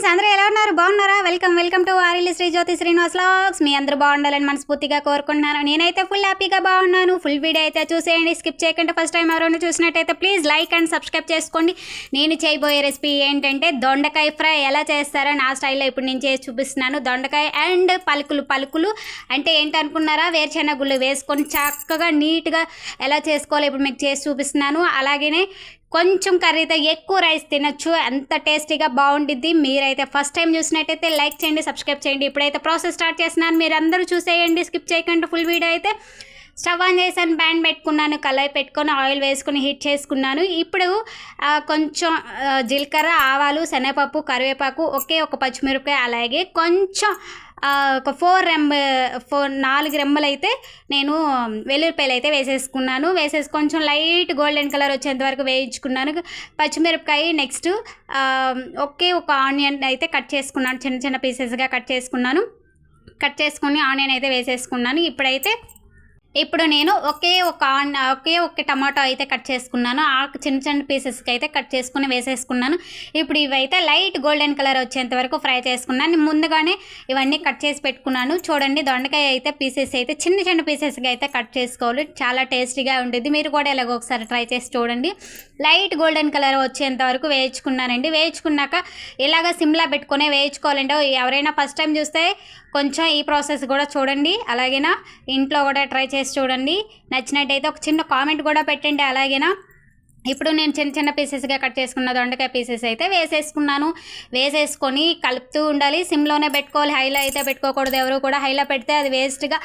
Friends అందరూ ఎలా ఉన్నారు? బాగున్నారా? Welcome welcome to Arili Sri Jyothi Srinivas vlogs మీ అందరూ బాగుండాలని మనస్ఫూర్తిగా కోరుకుంటున్నాను. నేనైతే ఫుల్ హ్యాపీగా బాగున్నాను. ఫుల్ వీడియో అయితే చూసేయండి. స్కిప్ చేయకుండా ఫస్ట్ టైం ఎవరైనా చూసినట్టయితే ప్లీజ్ లైక్ అండ్ సబ్స్క్రైబ్ చేసుకోండి. నేను చేయబోయే రెసిపీ ఏంటంటే దొండకాయ ఫ్రై. ఎలా చేస్తారో నా స్టైల్లో ఇప్పుడు నేను చేసి చూపిస్తున్నాను. దొండకాయ అండ్ పలుకులు పలుకులు. అంటే ఏంటనుకున్నారా వేరుశెనగ గుళ్ళు వేసుకొని చక్కగా నీట్గా ఎలా చేసుకోవాలో ఇప్పుడు మీకు చేసి చూపిస్తున్నాను. అలాగే కొంచెం కర్రీతో ఎక్కువ రైస్ తినొచ్చు. అంత టేస్టీగా బాగుండిద్ది మీరైతే ఫస్ట్ టైం చూసినట్టయితే లైక్ చేయండి సబ్స్క్రైబ్ చేయండి. ఇప్పుడైతే ప్రాసెస్ స్టార్ట్ చేస్తున్నాను. మీరు అందరూ చూసేయండి స్కిప్ చేయకుండా ఫుల్ వీడియో అయితే. స్టవ్ ఆన్ చేశాను బ్యాండ్ పెట్టుకున్నాను కళాయి పెట్టుకొని ఆయిల్ వేసుకుని హీట్ చేసుకున్నాను. ఇప్పుడు కొంచెం జీలకర్ర ఆవాలు శనగపప్పు కరివేపాకు ఒకే ఒక పచ్చిమిరపకాయ అలాగే కొంచెం ఒక ఫోర్ రెమ్మ ఫోర్ నాలుగు రెమ్మలు అయితే నేను వెల్లుల్లిపాయలు అయితే వేసేసుకున్నాను. వేసేసి కొంచెం లైట్ గోల్డెన్ కలర్ వచ్చేంత వరకు వేయించుకున్నాను. పచ్చిమిరపకాయ నెక్స్ట్ ఒకే ఒక ఆనియన్ అయితే కట్ చేసుకున్నాను. చిన్న చిన్న పీసెస్గా కట్ చేసుకున్నాను. కట్ చేసుకుని ఆనియన్ అయితే వేసేసుకున్నాను. ఇప్పుడైతే ఇప్పుడు నేను ఒకే ఒక ఆన్ ఒకే ఒక టమాటో అయితే కట్ చేసుకున్నాను. ఆ చిన్న చిన్న పీసెస్కి అయితే కట్ చేసుకుని వేసేసుకున్నాను. ఇప్పుడు ఇవైతే లైట్ గోల్డెన్ కలర్ వచ్చేంత వరకు ఫ్రై చేసుకున్నాను. నేను ముందుగానే ఇవన్నీ కట్ చేసి పెట్టుకున్నాను. చూడండి దొండకాయ అయితే పీసెస్ అయితే చిన్న చిన్న పీసెస్గా అయితే కట్ చేసుకోవాలి. చాలా టేస్టీగా ఉంటుంది మీరు కూడా ఇలాగ ఒకసారి ట్రై చేసి చూడండి. లైట్ గోల్డెన్ కలర్ వచ్చేంత వరకు వేయించుకున్నానండి. వేయించుకున్నాక ఇలాగ సిమ్లా పెట్టుకొని వేయించుకోవాలంటే ఎవరైనా ఫస్ట్ టైం చూస్తే కొంచెం ఈ ప్రాసెస్ కూడా చూడండి. అలాగేనా? ఇంట్లో కూడా ట్రై చేసి చూడండి. నచ్చినట్టయితే ఒక చిన్న కామెంట్ కూడా పెట్టండి. అలాగేనా? ఇప్పుడు నేను చిన్న చిన్న పీసెస్గా కట్ చేసుకున్న దొండకాయ పీసెస్ అయితే వేసేసుకున్నాను. వేసేసుకొని కలుపుతూ ఉండాలి. సిమ్లోనే పెట్టుకోవాలి. హైలో అయితే పెట్టుకోకూడదు. ఎవరు కూడా హైలో పెడితే అది వేస్ట్గా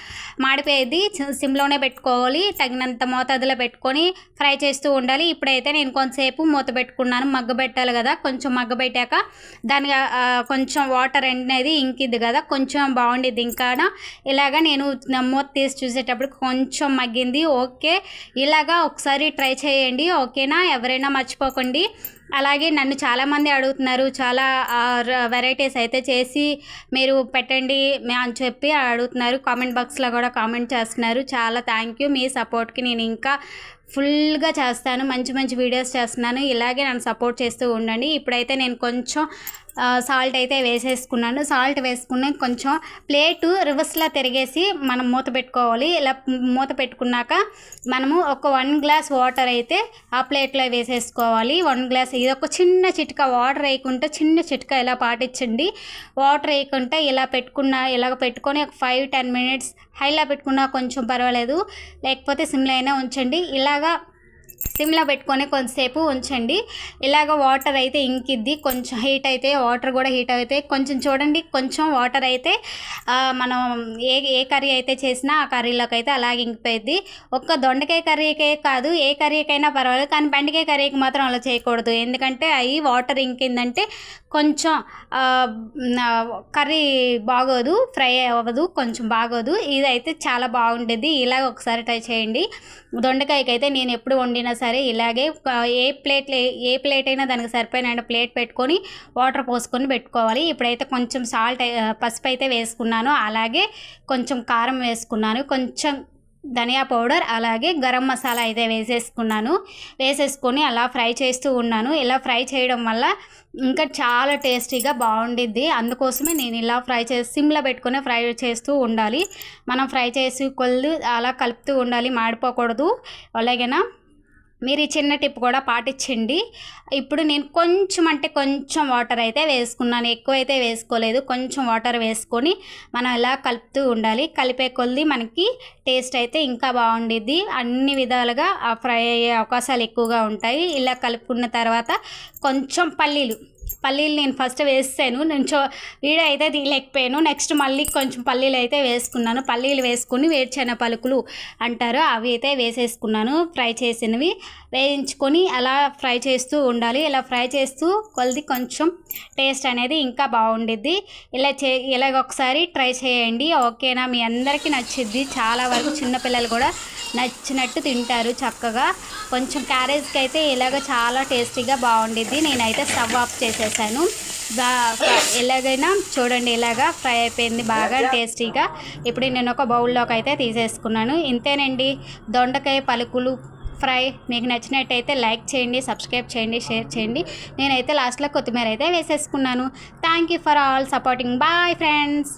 మాడిపోయేది. సిమ్లోనే పెట్టుకోవాలి. తగినంత మోతాదులో పెట్టుకొని ఫ్రై చేస్తూ ఉండాలి. ఇప్పుడైతే నేను కొంతసేపు మూత పెట్టుకున్నాను. మగ్గ పెట్టాలి కదా. కొంచెం మగ్గ పెట్టాక దాని కొంచెం వాటర్ అనేది ఇంకిద్ది కదా. కొంచెం బాగుండేది ఇంకా ఇలాగా నేను మూత తీసి చూసేటప్పుడు కొంచెం మగ్గింది. ఓకే. ఇలాగా ఒకసారి ట్రై చేయండి. ఓకే. ఓకేనా ఎవరైనా మర్చిపోకండి. అలాగే నన్ను చాలామంది అడుగుతున్నారు చాలా వెరైటీస్ అయితే చేసి మీరు పెట్టండి అని చెప్పి అడుగుతున్నారు. కామెంట్ బాక్స్లో కూడా కామెంట్ చేస్తున్నారు. చాలా థ్యాంక్ యూ మీ సపోర్ట్కి. నేను ఇంకా ఫుల్గా చేస్తాను. మంచి మంచి వీడియోస్ చేస్తున్నాను. ఇలాగే నన్ను సపోర్ట్ చేస్తూ ఉండండి. ఇప్పుడైతే నేను కొంచెం సాల్ట్ అయితే వేసేసుకున్నాను. సాల్ట్ వేసుకుని కొంచెం ప్లేటు రివర్స్లా తిరిగేసి మనం మూత పెట్టుకోవాలి. ఇలా మూత పెట్టుకున్నాక మనము ఒక వన్ గ్లాస్ వాటర్ అయితే ఆ ప్లేట్లో వేసేసుకోవాలి. వన్ గ్లాస్ ఇది ఒక చిన్న చిట్కా వాటర్ వేయకుంటే చిన్న చిట్కా ఇలా పాటించండి. వాటర్ వేయకుంటే ఇలా పెట్టుకున్న ఇలాగ పెట్టుకొని ఒక ఫైవ్ టెన్ మినిట్స్ హైలా పెట్టుకున్నా కొంచెం పర్వాలేదు. లేకపోతే సిమ్లో అయినా ఉంచండి. ఇలాగా సిమ్లో పెట్టుకొని కొంతసేపు ఉంచండి. ఇలాగ వాటర్ అయితే ఇంకిద్ది. కొంచెం హీట్ అయితే వాటర్ కూడా హీట్ అయితే కొంచెం చూడండి కొంచెం వాటర్ అయితే మనం ఏ ఏ కర్రీ అయితే చేసినా ఆ కర్రీలోకి అయితే అలాగే ఇంకిపోయింది ఒక్క దొండకాయ కర్రీకే కాదు ఏ కర్రీకైనా పర్వాలేదు. కానీ బెండకాయ కర్రీకి మాత్రం అలా చేయకూడదు. ఎందుకంటే అవి వాటర్ ఇంకిందంటే కొంచెం కర్రీ బాగోదు ఫ్రై అవ్వదు కొంచెం బాగోదు. ఇది అయితే చాలా బాగుండేది. ఇలాగ ఒకసారి ట్రై చేయండి. దొండకాయకి అయితే నేను ఎప్పుడు వండు వండినా సరే ఇలాగే ఏ ప్లేట్ ఏ ప్లేట్ అయినా దానికి సరిపోయిన ప్లేట్ పెట్టుకొని వాటర్ పోసుకొని పెట్టుకోవాలి. ఇప్పుడైతే కొంచెం సాల్ట్ పసుపు అయితే వేసుకున్నాను. అలాగే కొంచెం కారం వేసుకున్నాను. కొంచెం ధనియా పౌడర్ అలాగే గరం మసాలా అయితే వేసేసుకున్నాను. వేసేసుకొని అలా ఫ్రై చేస్తూ ఉన్నాను. ఇలా ఫ్రై చేయడం వల్ల ఇంకా చాలా టేస్టీగా బాగుండిద్ది. అందుకోసమే నేను ఇలా ఫ్రై చేసి సిమ్లో పెట్టుకొని ఫ్రై చేస్తూ ఉండాలి. మనం ఫ్రై చేసి కొల్లు అలా కలుపుతూ ఉండాలి. మాడిపోకూడదు. అలాగేనా? మీరు ఈ చిన్న టిప్ కూడా పాటించండి. ఇప్పుడు నేను కొంచెం అంటే కొంచెం వాటర్ అయితే వేసుకున్నాను. ఎక్కువ అయితే వేసుకోలేదు. కొంచెం వాటర్ వేసుకొని మనం ఇలా కలుపుతూ ఉండాలి. కలిపే కొద్ది మనకి టేస్ట్ అయితే ఇంకా బాగుండిద్ది. అన్ని విధాలుగా ఫ్రై అయ్యే అవకాశాలు ఎక్కువగా ఉంటాయి. ఇలా కలుపుకున్న తర్వాత కొంచెం పల్లీలు పల్లీలు నేను ఫస్ట్ వేసాను నేను చో వీడియో అయితే తీయలేకపోయాను. నెక్స్ట్ మళ్ళీ కొంచెం పల్లీలు అయితే వేసుకున్నాను. పల్లీలు వేసుకుని వేరుచెన పలుకులు అంటారు. అవి అయితే వేసేసుకున్నాను. ఫ్రై చేసినవి వేయించుకొని అలా ఫ్రై చేస్తూ ఉండాలి. ఇలా ఫ్రై చేస్తూ కొలిది కొంచెం టేస్ట్ అనేది ఇంకా బాగుండిద్ది. ఇలా చే ఇలాగ ఒకసారి ట్రై చేయండి. ఓకేనా? మీ అందరికీ నచ్చిద్ది. చాలా వరకు చిన్నపిల్లలు కూడా నచ్చినట్టు తింటారు చక్కగా. కొంచెం క్యారేజ్కి అయితే ఇలాగ చాలా టేస్టీగా బాగుండిద్ది. నేనైతే స్టవ్ ఆఫ్ చేసి బా ఎలాగైనా చూడండి ఇలాగా ఫ్రై అయిపోయింది బాగా టేస్టీగా. ఇప్పుడు నేను ఒక బౌల్లోకి అయితే తీసేసుకున్నాను. ఇంతేనండి. దొండకాయ పలుకులు ఫ్రై మీకు నచ్చినట్టయితే లైక్ చేయండి సబ్స్క్రైబ్ చేయండి షేర్ చేయండి. నేనైతే లాస్ట్లో కొత్తిమీర అయితే వేసేసుకున్నాను. Thank you for all supporting. Bye friends.